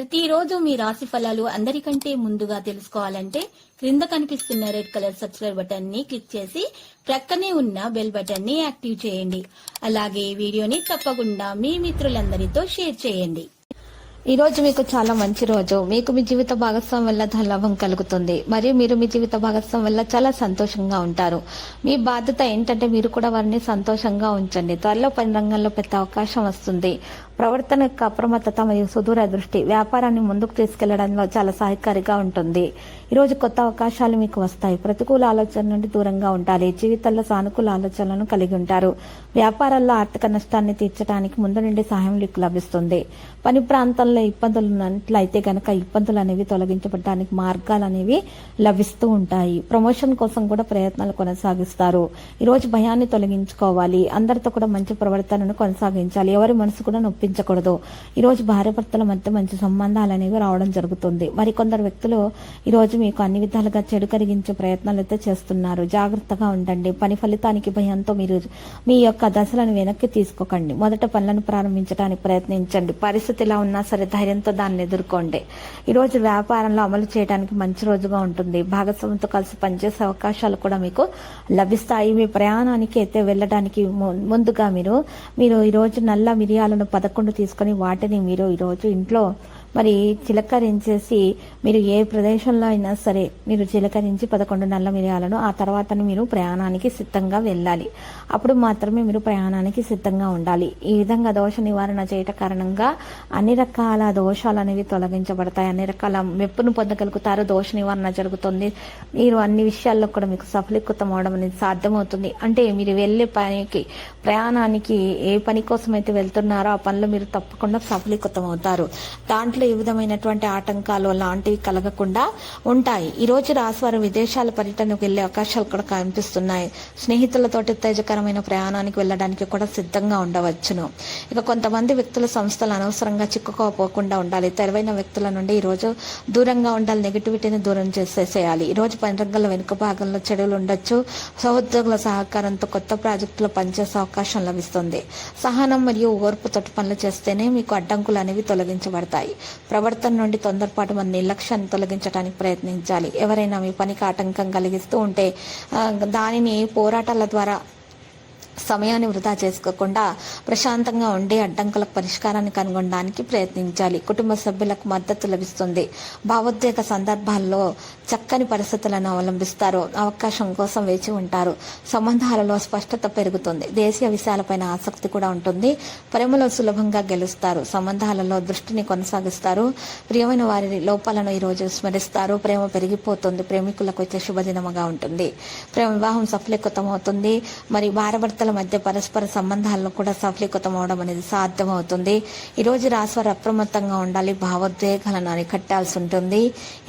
ప్రతిరోజు మీ రాశి ఫలాలు అందరికంటే ముందుగా తెలుసుకోవాలంటే క్రింద కనిపిస్తున్న రెడ్ కలర్ సబ్స్క్రైబ్ బటన్ని క్లిక్ చేసి ప్రక్కనే ఉన్న బెల్ బటన్ని యాక్టివ్ చేయండి. అలాగే ఈ వీడియోని తప్పకుండా మీ మిత్రులందరితో షేర్ చేయండి. ఈ రోజు మీకు చాలా మంచి రోజు. మీకు మీ జీవిత భాగస్వామి వల్ల ధనలాభం కలుగుతుంది. మరియు మీరు మీ జీవిత భాగస్వామి వల్ల చాలా సంతోషంగా ఉంటారు. మీ బాధ్యత ఏంటంటే మీరు కూడా వారిని సంతోషంగా ఉంచండి. త్వరలో పని రంగంలో పెద్ద అవకాశం వస్తుంది. ప్రవర్తన యొక్క అప్రమత్తత మరియు సుదూర దృష్టి వ్యాపారాన్ని ముందుకు తీసుకెళ్ళడంలో చాలా సహాయకారిగా ఉంటుంది. ఈరోజు కొత్త అవకాశాలు మీకు వస్తాయి. ప్రతికూల ఆలోచన నుండి దూరంగా ఉండాలి. జీవితంలో సానుకూల ఆలోచనలను కలిగి ఉంటారు. వ్యాపారాల్లో ఆర్థిక నష్టాన్ని తీర్చడానికి ముందు నుండి సహాయం మీకు లభిస్తుంది. పని ప్రాంతంలో ఇబ్బందులు ఉన్నట్లయితే గనక ఇబ్బందులు అనేవి తొలగించబడడానికి మార్గాలు అనేవి లభిస్తూ ఉంటాయి. ప్రమోషన్ కోసం కూడా ప్రయత్నాలు కొనసాగిస్తారు. ఈరోజు భయాన్ని తొలగించుకోవాలి. అందరితో కూడా మంచి ప్రవర్తనను కొనసాగించాలి. ఎవరి మనసు కూడా నొప్పి ఈ ఈరోజు భార్యాభర్తల మధ్య మంచి సంబంధాలు అనేవి రావడం జరుగుతుంది. మరి కొందరు వ్యక్తులు ఈరోజు మీకు అన్ని విధాలుగా చెడు కలిగించే ప్రయత్నాలు అయితే చేస్తున్నారు. జాగ్రత్తగా ఉండండి. పని ఫలితానికి భయంతో మీరు మీ యొక్క దశలను వెనక్కి తీసుకోకండి. మొదట పనులను ప్రారంభించడానికి ప్రయత్నించండి. పరిస్థితి ఎలా ఉన్నా సరే ధైర్యంతో దాన్ని ఎదుర్కోండి. ఈరోజు వ్యాపారంలో అమలు చేయడానికి మంచి రోజుగా ఉంటుంది. భాగస్వామితో కలిసి పనిచేసే అవకాశాలు కూడా మీకు లభిస్తాయి. మీ ప్రయాణానికి అయితే వెళ్ళడానికి ము- ముందుగా మీరు మీరు ఈ రోజు నల్ల మిరియాలను పదకొండు తీసుకొని వాటిని మీరు ఈరోజు ఇంట్లో మరి చిలకరించేసి మీరు ఏ ప్రదేశంలో అయినా సరే మీరు చిలకరించి పదకొండు నల్ల మిరియాలను ఆ తర్వాత మీరు ప్రయాణానికి సిద్ధంగా వెళ్ళాలి. అప్పుడు మాత్రమే మీరు ప్రయాణానికి సిద్ధంగా ఉండాలి. ఈ విధంగా దోష నివారణ చేయట కారణంగా అన్ని రకాల దోషాలు అనేవి తొలగించబడతాయి. అన్ని రకాల మెప్పును పొందగలుగుతారు. దోష నివారణ జరుగుతుంది. మీరు అన్ని విషయాల్లో కూడా మీకు సఫలీకృతం అవడం అనేది సాధ్యమవుతుంది. అంటే మీరు వెళ్ళే పనికి ప్రయాణానికి ఏ పని కోసం అయితే వెళ్తున్నారో ఆ పనిలో మీరు తప్పకుండా సఫలీకృతం అవుతారు. దాంట్లో ఏ విధమైనటువంటి ఆటంకాలు లాంటివి కలగకుండా ఉంటాయి. ఈ రోజు రాశివారు విదేశాల పర్యటనకు వెళ్ళే అవకాశాలు కూడా కనిపిస్తున్నాయి. స్నేహితులతోటి ఉత్తేజకరమైన ప్రయాణానికి వెళ్ళడానికి కూడా సిద్ధంగా ఉండవచ్చును. ఇక కొంతమంది వ్యక్తుల సంస్థలు అనవసరంగా చిక్కుకోపోకుండా ఉండాలి. తెలివైన వ్యక్తుల నుండి ఈ రోజు దూరంగా ఉండాలి. నెగిటివిటీని దూరం చేసేసేయాలి. ఈ రోజు పని రంగంలో వెనుక భాగంలో చెడులు ఉండొచ్చు. సహోద్యోగుల సహకారంతో కొత్త ప్రాజెక్టులో పనిచేసే అవకాశం లభిస్తుంది. సహనం మరియు ఓర్పుతోటి పనులు చేస్తేనే మీకు అడ్డంకులు అనేవి తొలగించబడతాయి. ప్రవర్తన నుండి తొందరపాటు మన నిర్లక్ష్యాన్ని తొలగించడానికి ప్రయత్నించాలి. ఎవరైనా మీ పనికి ఆటంకం కలిగిస్తూ ఉంటే దానిని పోరాటాల ద్వారా సమయాన్ని వృధా చేసుకోకుండా ప్రశాంతంగా ఉండి అడ్డంకులకు పరిష్కారాన్ని కనుగొనడానికి ప్రయత్నించాలి. కుటుంబ సభ్యులకు మద్దతు లభిస్తుంది. భావోద్వేగ సందర్భాల్లో చక్కని పరిస్థితులను అవలంబిస్తారు. అవకాశం కోసం వేచి ఉంటారు. సంబంధాలలో స్పష్టత పెరుగుతుంది. దేశీయ విషయాలపైన ఆసక్తి కూడా ఉంటుంది. ప్రేమలో సులభంగా గెలుస్తారు. సంబంధాలలో దృష్టిని కొనసాగిస్తారు. ప్రియమైన వారి లోపాలను ఈ రోజు స్మరిస్తారు. ప్రేమ పెరిగిపోతుంది. ప్రేమికులకు వచ్చే శుభదినముగా ఉంటుంది. ప్రేమ వివాహం సఫలీకృతమవుతుంది. అవుతుంది మరి భార్యాభర్తల మధ్య పరస్పర సంబంధాలను కూడా సఫలీకృతం అవడం అనేది సాధ్యమవుతుంది. ఈరోజు రోజు రాశివారు అప్రమత్తంగా ఉండాలి భావోద్వేగాలను అరికట్టాల్సి ఉంటుంది.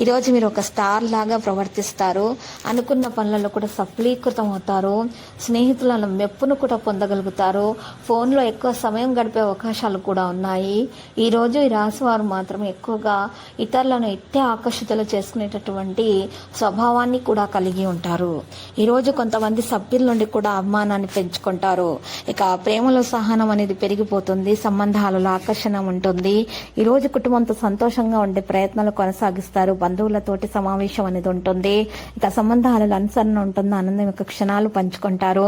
ఈరోజు మీరు ఒక స్టార్ లాగా ప్రవర్తిస్తారు అనుకున్న పనులలో కూడా సఫలీకృతం అవుతారు స్నేహితులను మెప్పును కూడా పొందగలుగుతారు ఫోన్లో ఎక్కువ సమయం గడిపే అవకాశాలు కూడా ఉన్నాయి. ఈరోజు ఈ రాశి వారు మాత్రం ఎక్కువగా ఇతరులను ఇట్టే ఆకర్షితులు చేసుకునేటటువంటి స్వభావాన్ని కూడా కలిగి ఉంటారు. ఈ రోజు కొంతమంది సభ్యుల నుండి కూడా అవమానాన్ని పెంచుకుంటారు ఇక ప్రేమలో సహనం అనేది పెరిగిపోతుంది సంబంధాలలో ఆకర్షణ ఉంటుంది. ఈ రోజు కుటుంబంతో సంతోషంగా ఉండే ప్రయత్నాలు కొనసాగిస్తారు. బంధువులతోటి సమావేశం అనేది ఉంటుంది. ఇక సంబంధాలలో అనుసరణ ఉంటుంది ఆనందం యొక్క క్షణాలు పంచుకుంటారు.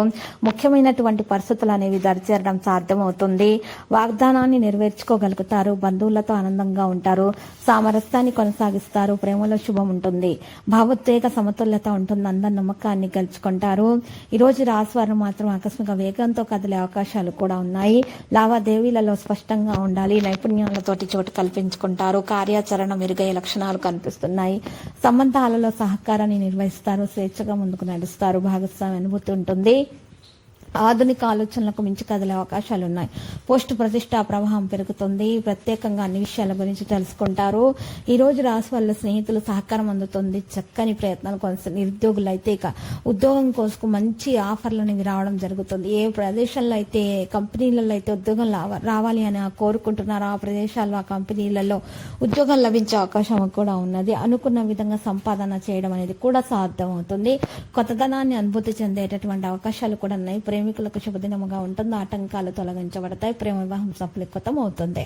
ముఖ్యమైనటువంటి పరిస్థితులు అనేవి దరిచేరడం సాధ్యమవుతుంది. వాగ్దానాన్ని నెరవేర్చుకోగలుగుతారు. బంధువులతో ఆనందంగా ఉంటారు. సామరస్యాన్ని కొనసాగిస్తారు. ప్రేమలో శుభం ఉంటుంది. భావోద్వేగ సమతుల్యత ఉంటుంది అందరి నమ్మకాన్ని గెలుచుకుంటారు. ఈ రోజు రాశివారు మాత్రం ఆకస్మిక వేగంతో కదిలే అవకాశాలు కూడా ఉన్నాయి. లావాదేవీలలో స్పష్టంగా ఉండాలి. నైపుణ్యాలతోటి చోటు కల్పించుకుంటారు. కార్యాచరణ మెరుగయ్యే లక్షణాలు కనిపిస్తున్నాయి. సంబంధాలలో సహకారాన్ని నిర్వహిస్తారు. స్వేచ్ఛగా ముందుకు నడుస్తారు. భాగస్వామి అనుభూతి ఉంటుంది. ఆధునిక ఆలోచనలకు మించి కదిలే అవకాశాలు ఉన్నాయి పోస్ట్ ప్రతిష్ట ప్రవాహం పెరుగుతుంది. ప్రత్యేకంగా అన్ని విషయాల గురించి తెలుసుకుంటారు. ఈ రోజు రాశి వాళ్ళ స్నేహితులు సహకారం అందుతుంది. చక్కని ప్రయత్నాలు కొనసాగి నిరుద్యోగులు అయితే ఇక ఉద్యోగం కోసం మంచి ఆఫర్లు అనేవి రావడం జరుగుతుంది. ఏ ప్రదేశంలో అయితే కంపెనీలలో అయితే ఉద్యోగం రావాలి అని కోరుకుంటున్నారో ఆ ప్రదేశాల్లో ఆ కంపెనీలలో ఉద్యోగం లభించే అవకాశం కూడా ఉన్నది. అనుకున్న విధంగా సంపాదన చేయడం అనేది కూడా సాధ్యమవుతుంది. కొత్తదనాన్ని అనుభూతి చెందేటటువంటి అవకాశాలు కూడా ఉన్నాయి. ప్రేమ ప్రేమికులకు శుభదినముగా ఉంటుంది? ఆటంకాలు తొలగించబడతాయి. ప్రేమ వివాహం సఫలీకృతం అవుతుంది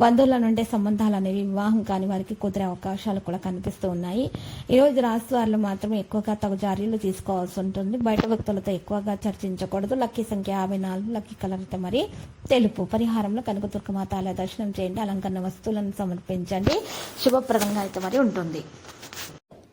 బంధువుల నుండి సంబంధాలు అనేవి వివాహం కాని వారికి కుదిరే అవకాశాలు కూడా కనిపిస్తూ ఉన్నాయి. ఈ రోజు రాశి వారిలో మాత్రమే ఎక్కువగా తగు జారీలు తీసుకోవాల్సి ఉంటుంది. బయట వ్యక్తులతో ఎక్కువగా చర్చించకూడదు. లక్కీ సంఖ్య యాభై నాలుగు లక్కీ కలర్ అయితే మరి తెలుపు. పరిహారంలో కనకదుర్గ దుర్గమాత ఆలయ దర్శనం చేయండి. అలంకరణ వస్తువులను సమర్పించండి. శుభప్రదంగా అయితే మరి ఉంటుంది.